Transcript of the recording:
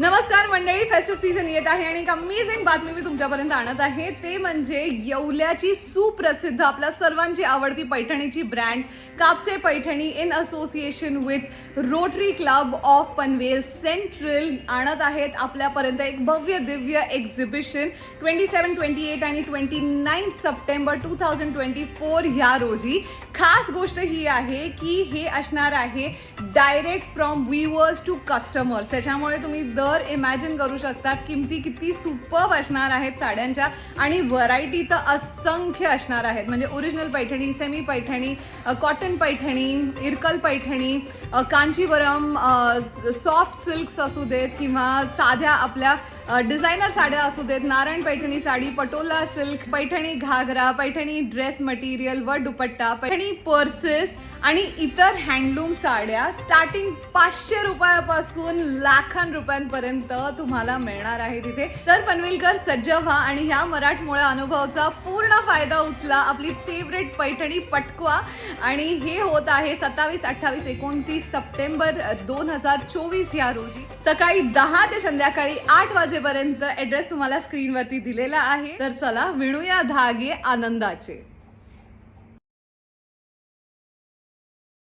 नमस्कार मंडळी festive season येत आहे आणि एक अमेझिंग बातमी मी तुमच्यापर्यंत आणत आहे. ते म्हणजे येवल्याची सुप्रसिद्ध आपल्या सर्वांची आवडती पैठणीची brand Kapse Paithani in association with Rotary club of Panvel central आणत आहेत. आपल्यापर्यंत एक भव्य Divya exhibition twenty seven twenty eight आणि twenty nine September two thousand twenty four ह्या रोजी. खास गोष्ट ही आहे की हे असणार आहे direct from viewers to customers त्याच्यामुळे तुम्ही दर इमॅजिन करू शकता किमती किती सुपर असणार आहेत साड्यांच्या आणि व्हरायटी तर असंख्य असणार आहेत. म्हणजे original Paithani semi Paithani cotton Paithani Irkal Paithani Kanchivaram soft silks असू देत किंवा साध्या आपल्या डिझायनर साड्या असू देत Narayan Paithani sari Patola silk Paithani ghagra Paithani dress material व दुपट्टा पैठणी पर्सेस आणि इतर हँडलूम साड्या स्टार्टिंग पाचशे रुपयापासून लाखां रुपयांपर्यंत तुम्हाला मिळणार आहे तिथे. तर पनवेलकर सज्ज व्हा आणि ह्या मराठमोळ्या अनुभवाचा पूर्ण फायदा उचला. आपली फेवरेट पैठणी पटकवा. आणि हे होत आहे सत्तावीस अठ्ठावीस एकोणतीस सप्टेंबर दोन हजार चोवीस या रोजी. सकाळी दहा ते संध्याकाळी आठ वाजे वाजेपर्यंत ऍड्रेस तुम्हाला स्क्रीनवरती दिलेला आहे. तर चला विणूया धागे आनंदाचे.